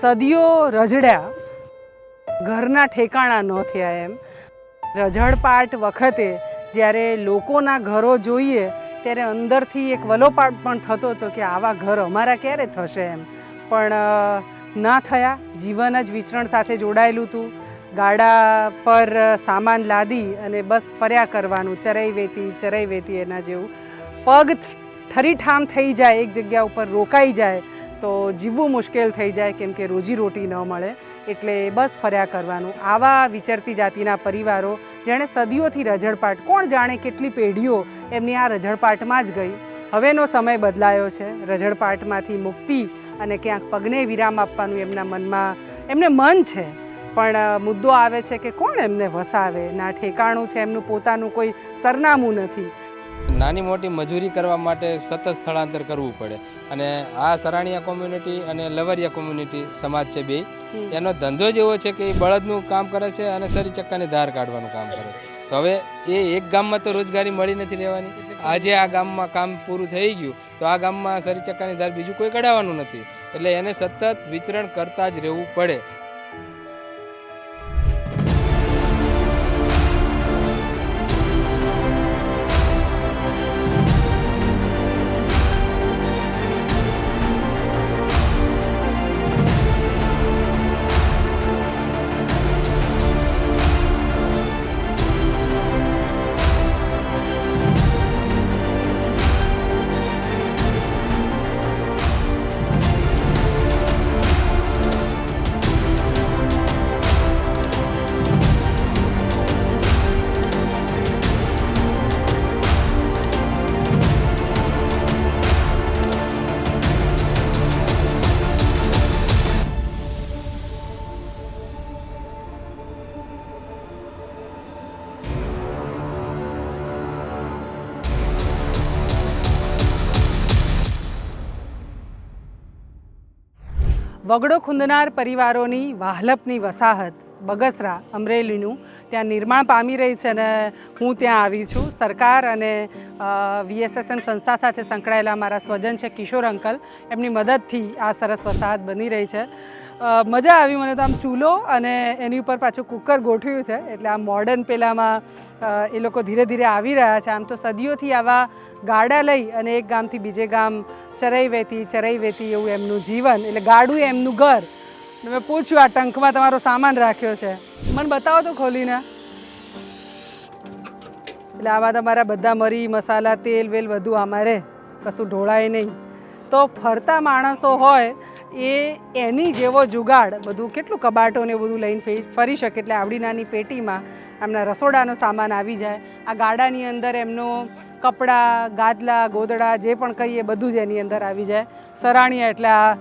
સદીઓ રજડ્યા. ઘરના ઠેકાણા ન થયા એમ. રજડપાટ વખતે જ્યારે લોકોના ઘરો જોઈએ, ત્યારે અંદરથી એક વલોપાટ પણ થતો હતો કે આવા ઘર અમારા ક્યારે થશે એમ. પણ ના થયા. જીવન જ વિચરણ સાથે જોડાયેલું હતું. ગાડા પર સામાન લાદી અને બસ ફર્યા કરવાનું. ચરાઈ વેતી ચરાઈ વેતી એના જેવું. પગ ઠરીઠામ થઈ જાય, એક જગ્યા ઉપર રોકાઈ જાય. તો જીવવું મુશ્કેલ થઈ જાય કેમ કે રોજી રોટી ન મળે, એટલે બસ ફર્યા કરવાનું. આવા વિચરતી જાતિના પરિવારો જેણે સદીઓથી રઝળપાટ, કોણ જાણે કેટલી પેઢીઓ એમની આ રઝળપાટમાં જ ગઈ. હવેનો સમય બદલાયો છે. રઝળપાટમાંથી મુક્તિ અને ક્યાંક પગને વિરામ આપવાનું એમના મનમાં, એમને મન છે. પણ મુદ્દો આવે છે કે કોણ એમને વસાવે? ના ઠેકાણું છે એમનું પોતાનું કોઈ સરનામું નથી. નાની મોટી મજૂરી કરવા માટે સતત સ્થળાંતર કરવું પડે. અને આ સરાણીયા કોમ્યુનિટી અને લવરિયા કોમ્યુનિટી સમાજ છે બે એનો ધંધો જ એવો છે કે એ બળદનું કામ કરે છે અને સરી ચક્કાની ધાર કાઢવાનું કામ કરે છે. તો હવે એ એક ગામમાં તો રોજગારી મળી નથી રહેવાની. આજે આ ગામમાં કામ પૂરું થઈ ગયું તો આ ગામમાં સરી ચક્કાની ધાર બીજું કોઈ કઢાવવાનું નથી. એટલે એને સતત વિચરણ કરતા જ રહેવું પડે. વગડો ખૂંદનાર પરિવારોની વાહલપની વસાહત, બગસરા, અમરેલીનું ત્યાં નિર્માણ પામી રહી છે અને હું ત્યાં આવી છું. સરકાર અને વીએસએસએમ સંસ્થા સાથે સંકળાયેલા મારા સ્વજન છે કિશોર અંકલ. એમની મદદથી આ સરસ વસાહત બની રહી છે. મજા આવી મને તો આમ ચૂલો અને એની ઉપર પાછું કુકર ગોઠવ્યું છે. એટલે આ મોડર્ન પેલામાં એ લોકો ધીરે ધીરે આવી રહ્યા છે. આમ તો સદીઓથી આવા ગાડા લઈ અને એક ગામથી બીજે ગામ ચરાઈ વેતી ચરાઈ વેતી એવું એમનું જીવન, એટલે ગાડું એમનું ઘર. મેં પૂછ્યું, આ ટંકમાં તમારો સામાન રાખ્યો છે? મને બતાવો તો ખોલીને. એટલે આવા તમારા બધા મરી, મસાલા, તેલ, વેલ બધું અમારે. કશું ઢોળાય નહીં. તો ફરતા માણસો હોય એ એની જેવો જુગાડ, બધું કેટલું કબાટો ને બધું લઈને ફરી શકે. એટલે આવડી નાની પેટીમાં એમના રસોડાનો સામાન આવી જાય. આ ગાડાની અંદર એમનો કપડાં, ગાદલા, ગોદડા, જે પણ કહીએ, બધું જ એની અંદર આવી જાય. સરાણીયા એટલે આ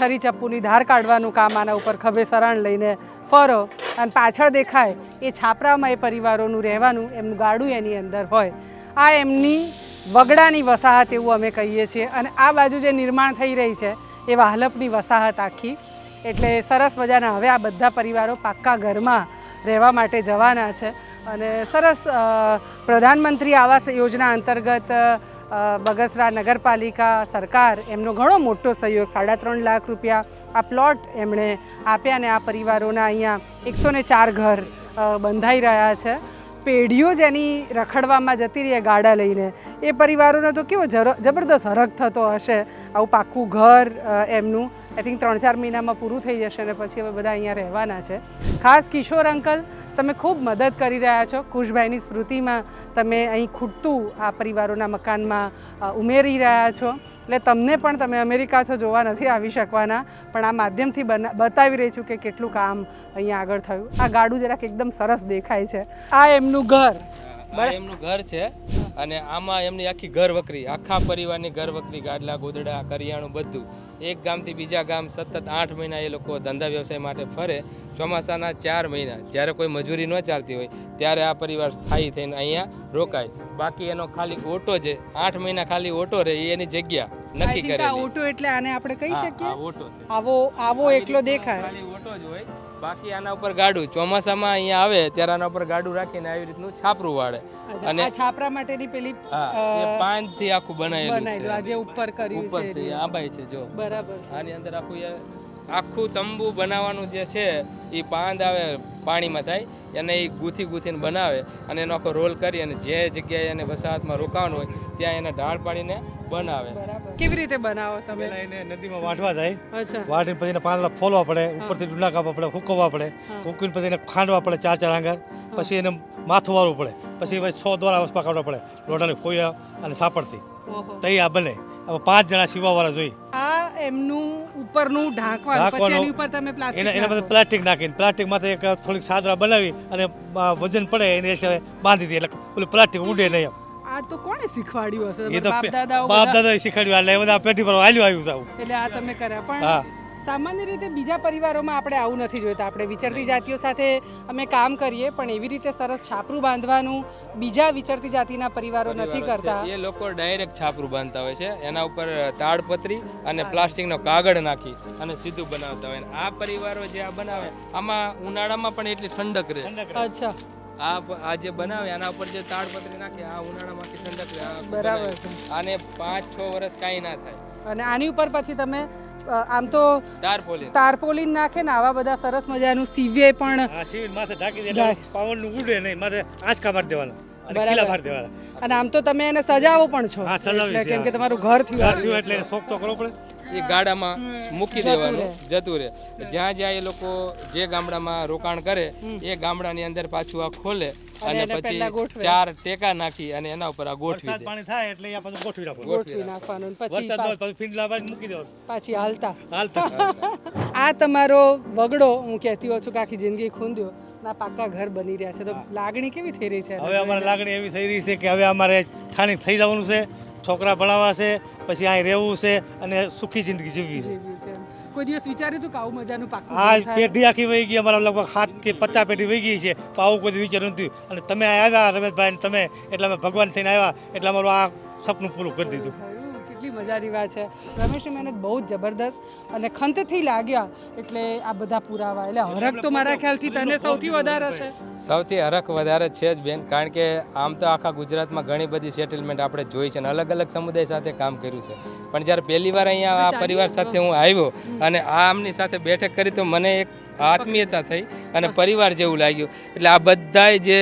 છરી ચપ્પુની ધાર કાઢવાનું કામ આના ઉપર ખભે સરાણ લઈને ફરો. અને પાછળ દેખાય, એ છાપરામાં એ પરિવારોનું રહેવાનું, એમનું ગાડું એની અંદર હોય. આ એમની વગડાની વસાહત એવું અમે કહીએ છીએ. અને આ બાજુ જે નિર્માણ થઈ રહી છે, એ વાહલપની વસાહત આખી. એટલે સરસ મજાના હવે આ બધા પરિવારો પાક્કા ઘરમાં રહેવા માટે જવાના છે. અને સરસ પ્રધાનમંત્રી આવાસ યોજના અંતર્ગત બગસરા નગરપાલિકા સરકાર એમનો ઘણો મોટો સહયોગ સાડા ત્રણ લાખ રૂપિયા આ પ્લોટ એમણે આપ્યા અને આ પરિવારોના અહીંયા એકસો ને ચાર ઘર બંધાઈ રહ્યા છે. પેઢીઓ જેની રખડવામાં જતી રહી ગાડા લઈને. એ પરિવારોનો તો કેવો જબરદસ્ત હરખ થતો હશે. આવું પાક્કું ઘર એમનું આઈ થિંક ત્રણ ચાર મહિનામાં પૂરું થઈ જશે અને પછી હવે બધા અહીંયા રહેવાના છે. ખાસ કિશોર અંકલ તમે ખૂબ મદદ કરી રહ્યા છો ખુશભાઈની સ્મૃતિમાં. તમે અહીં ખૂટતું આ પરિવારોના મકાનમાં ઉમેરી રહ્યા છો. એટલે તમને પણ તમે અમેરિકા છો, જોવા નથી આવી શકવાના. પણ આ માધ્યમથી બતાવી રહી છું કે કેટલું કામ અહીંયા આગળ થયું. આ ગાડું જરાક એકદમ સરસ દેખાય છે. આ એમનું ઘર. એમનું ઘર છે અને આમાં એમની આખી ઘર વકરી આખા પરિવારની ઘર વકરી ગાડલા, ગોદડા, કરિયાણું બધું. એક ગામથી બીજા ગામ સતત આઠ મહિના એ લોકો ધંધા વ્યવસાય માટે ફરે. ચોમાસાના ચાર મહિના. જ્યારે કોઈ મજૂરી ન ચાલતી હોય ત્યારે આ પરિવાર સ્થાયી થઈને અહીંયા રોકાય. બાકી એનો ખાલી ઓટો જે આઠ મહિના ખાલી ઓટો રહે એની જગ્યા નક્કી કરે ઓટો એટલે આને આપણે કહી શકીએ? ઓટો આવો આવો એકલો દેખાય. ખાલી ઓટો જ હોય. બાકી આના ઉપર ગાડું. ચોમાસામાં અહીંયા આવે ત્યારે આના ઉપર ગાડું રાખીને આવી રીતનું છાપરું વાળે. અને- છાપરા માટેની પેલી પાંચથી આખું બનાવેલું છે. આજે ઉપર કર્યું ઉપર છે છે છે જો. બરાબર છે. આની અંદર આખું આખું તંબુ બનાવવાનું જે છે એ પાંદ આવે પાણીમાં થાય. એને એ ગૂંથી ગૂંથીને બનાવે અને એનો આખો રોલ કરી અને જે જગ્યાએ એને વસાહતમાં રોકાવાનું હોય ત્યાં એને ઢાળ પાડીને બનાવે. કેવી રીતે બનાવો તમે? એને નદીમાં વાઢવા જાય. અચ્છા. વાઢીને પછી એને પાંદડા ફોલવા પડે ઉપરથી ડુંડા કાપવા પડે હુકવવા પડે. હા. હુકવીને પછી એને ખાંડવા પડે ચાર ચાર આંગર પછી એને માથું વાળવું પડે. પછી પછી સો દ્વારા વસપા કાઢવા પડે. લોટાની ખોયા અને સાપડથી ઓહો. તઈ આ બને. હવે પાંચ જણા સીવાવાળા જોઈ. આ એમનું ઉપરનું ઢાંકવાનું પછી એની ઉપર તમે પ્લાસ્ટિક એના એના પ્લાસ્ટિક નાખીને પ્લાસ્ટિક માથે એક થોડીક સાદરા બનાવી અને વજન પડે એને હિસાબે બાંધી દે એટલે પેલું પ્લાસ્ટિક ઉડે નહીં એમ. આ તો કોણે શીખવાડ્યું હશે? બાપ દાદા બાપ? દાદા શીખવાડ્યું. એટલે બધા પેટી પર હાલ્યું આવ્યું સાવ એટલે આ તમે કર્યા. પણ સામાન્ય રીતે બીજા પરિવારોમાં આપણે આવું નથી જોઈતા. આપણે વિચરતી જાતિઓ સાથે અમે કામ કરીએ પણ એવી રીતે સરસ છાપરું બાંધવાનું બીજા વિચરતી જાતિના પરિવારો નથી કરતા. એ લોકો ડાયરેક્ટ છાપરું બાંધતા હોય છે. એના ઉપર તાડપત્રી અને પ્લાસ્ટિકનો કાગળ નાખી અને સીધું બનાવતા હોય. અને આ પરિવારો જે આ બનાવે આમાં ઉનાળામાં પણ એટલી ઠંડક રહે. અચ્છા. આ આ જે બનાવે આના ઉપર જે તાડપત્રી નાખે આ ઉનાળામાંથી ઠંડક રહે. આ બરાબર. છે. આને પાંચ છ વર્ષ કાંઈ ના થાય. અને આની ઉપર પછી તમે આમ તો તારપોલીન. નાખે ને આવા બધા સરસ મજાનું સીવે પણ માથે ઢાંકી દે એટલે પવનનું ઉડે નહીં માથે આંચકા મારી દેવાના અને આમ તો તમે એને સજાવો પણ છો. કેમ કે તમારું ઘર થયું. એટલે શોખ તો કરવો પડે. એ ગાડામાં મૂકી દેવાનું. જતું રહે. જ્યાં જ્યાં એ લોકો જે ગામડામાં રોકાણ કરે એ ગામડાની અંદર પાછું આ ખોલે અને પછી ચાર ટેકા નાખી અને એના ઉપર આ ગોઠવી દે. પાણી થાય એટલે આ પાછું ગોઠવી રાખો ગોઠવી નાખવાનું. પછી વરસાદ હોય પછી ફીંડલા મૂકી દેવાનું. પાછી હાલતા. હાલતા. આ તમારો વગડો હું કહેતી હોઉં છું કે આખી જિંદગી ખૂંદ્યો. ના પાકા ઘર બની રહ્યા છે. તો લાગણી કેવી થઈ રહી છે? હવે અમારે લાગણી એવી થઈ રહી છે કે હવે અમારે સ્થાનિક થઈ જવાનું છે. છોકરા ભણાવવા છે પછી અહીં રહેવું છે અને સુખી જિંદગી જીવવી છે. કોઈ દિવસ વિચાર્યું હતું કે આવું મજાનું પાકું હા પેઢી આખી વહી ગઈ અમારા લગભગ સાત કે પચાસ પેઢી વહી ગઈ છે પણ આવું કોઈ વિચાર નથી અને તમે આવ્યા રમેશભાઈ તમે એટલે અમે ભગવાન થઈને આવ્યા એટલે અમારું આ સપનું પૂરું કરી દીધું. કેટલી મજાની વાત છે. રમેશની મહેનત બહુ જ જબરદસ્ત અને ખંતથી લાગ્યા એટલે આ બધા પુરાવા. એટલે હરખ તો મારા ખ્યાલથી તને સૌથી વધારે છે. સૌથી હરખ વધારે છે જ બેન કારણ કે આમ તો આખા ગુજરાતમાં ઘણી બધી સેટલમેન્ટ આપણે જોઈ છે અને અલગ અલગ સમુદાય સાથે કામ કર્યું છે. પણ જ્યારે પહેલી વાર અહીંયા આ પરિવાર સાથે હું આવ્યો અને આ આમની સાથે બેઠક કરી તો મને એક આત્મીયતા થઈ અને પરિવાર જેવું લાગ્યું. એટલે આ બધાય જે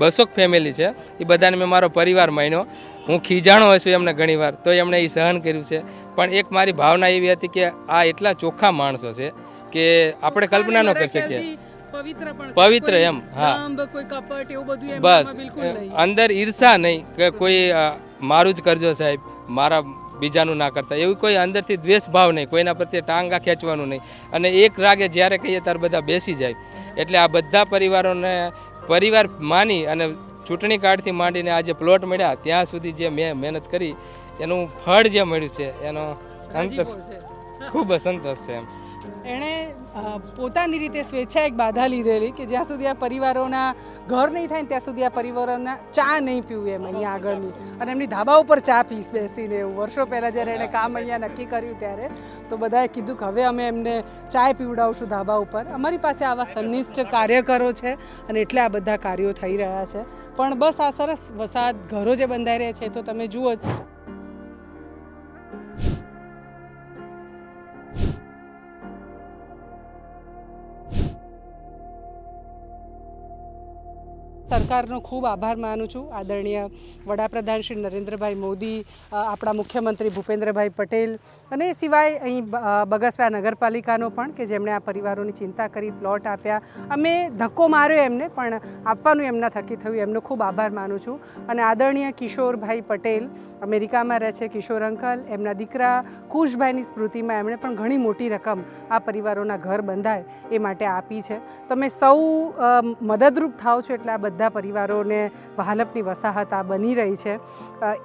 બસોક ફેમિલી છે એ બધાને મેં મારો પરિવાર માન્યો. હું ખીજાણો હશું એમને ઘણીવાર તો એમણે એ સહન કર્યું છે. પણ એક મારી ભાવના એવી હતી કે આ એટલા ચોખ્ખા માણસો છે કે આપણે કલ્પના ન કરી શકીએ. પવિત્ર પવિત્ર એમ, હા. બસ અંદર ઈર્ષા નહીં કે કોઈ મારું જ કરજો સાહેબ મારા બીજાનું ના કરતા. એવું કોઈ અંદરથી દ્વેષ ભાવ નહીં કોઈના પ્રત્યે ટાંગા ખેંચવાનું નહીં. અને એક રાગે જ્યારે કહીએ ત્યારે બધા બેસી જાય. એટલે આ બધા પરિવારોને પરિવાર માની અને ચૂંટણી કાર્ડથી માંડીને આ જે પ્લોટ મળ્યા ત્યાં સુધી જે મેં મહેનત કરી એનું ફળ જે મળ્યું છે એનો અંત ખૂબ સંતોષ છે એમ. એણે પોતાની રીતે સ્વેચ્છા એક બાધા લીધેલી કે જ્યાં સુધી આ પરિવારોના ઘર નહીં થાય ત્યાં સુધી આ પરિવારોના ચા નહીં પીવું એમ અહીંયા આગળની. અને એમની ધાબા ઉપર ચા પીસ બેસીને એવું. વર્ષો પહેલાં જ્યારે એણે કામ અહીંયા નક્કી કર્યું ત્યારે, તો બધાએ કીધું કે હવે અમે એમને ચાય પીવડાવશું ધાબા ઉપર. અમારી પાસે આવા સંનિષ્ઠ કાર્યકરો છે અને એટલે આ બધા કાર્યો થઈ રહ્યા છે. પણ બસ આ સરસ વસાહત ઘરો જે બંધાઈ રહ્યા છે તો તમે જુઓ સરકારનો ખૂબ આભાર માનું છું. આદરણીય વડાપ્રધાન શ્રી નરેન્દ્રભાઈ મોદી આપણા મુખ્યમંત્રી ભૂપેન્દ્રભાઈ પટેલ અને સિવાય અહીં બગસરા નગરપાલિકાનો પણ કે જેમણે આ પરિવારોની ચિંતા કરી, પ્લોટ આપ્યા. અમે ધક્કો માર્યો એમને, પણ આપવાનું એમના થકી થયું. એમનો ખૂબ આભાર માનું છું. અને આદરણીય કિશોરભાઈ પટેલ, અમેરિકામાં રહે છે કિશોર અંકલ, એમના દીકરા કુશભાઈની સ્મૃતિમાં એમણે પણ ઘણી મોટી રકમ આ પરિવારોના ઘર બંધાય એ માટે આપી છે. તમે સૌ મદદરૂપ થાવ છો એટલે આ બધા પરિવારોને ભાલપની વસાહત આ બની રહી છે.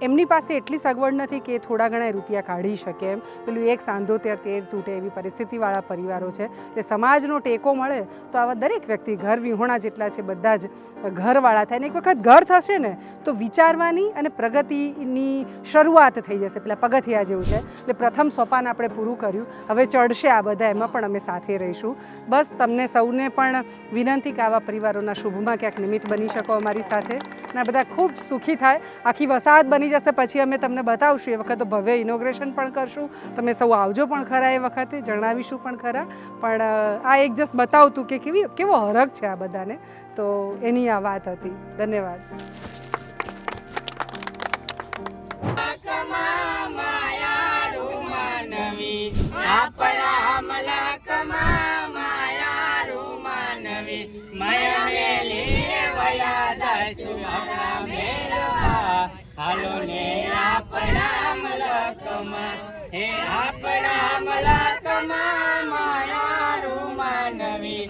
એમની પાસે એટલી સગવડ નથી કે થોડા ઘણા રૂપિયા કાઢી શકે એમ. પેલું એક સાંધો ત્યાં તેર તૂટે એવી પરિસ્થિતિવાળા પરિવારો છે. એટલે સમાજનો ટેકો મળે તો આવા દરેક વ્યક્તિ ઘર વિહોણા જેટલા છે બધા જ ઘરવાળા થાય ને એક વખત ઘર થશે ને તો વિચારવાની અને પ્રગતિની શરૂઆત થઈ જશે. પેલા પગથિયા જેવું છે. એટલે પ્રથમ સોપાન આપણે પૂરું કર્યું. હવે ચડશે આ બધા એમાં પણ અમે સાથે રહીશું. બસ તમને સૌને પણ વિનંતી કે આવા પરિવારોના શુભમાં ક્યાંક નિમિત્ત બની બની શકો અમારી સાથે. અને બધા ખૂબ સુખી થાય. આખી વસાહત બની જશે. પછી અમે તમને બતાવશું. એ વખત ભવ્ય ઇનોગ્રેશન પણ કરશું. તમે સૌ આવજો પણ ખરા એ વખતે. જણાવીશું પણ ખરા. પણ આ એક જસ્ટ બતાવતું કે કેવી, કેવો હરખ છે આ બધાને. તો એની આ વાત હતી. ધન્યવાદ. આયા દાસુ મારા મેરવા ને આપણા મલકમાં હે આપણા મલકમાં માયા રૂમાનવી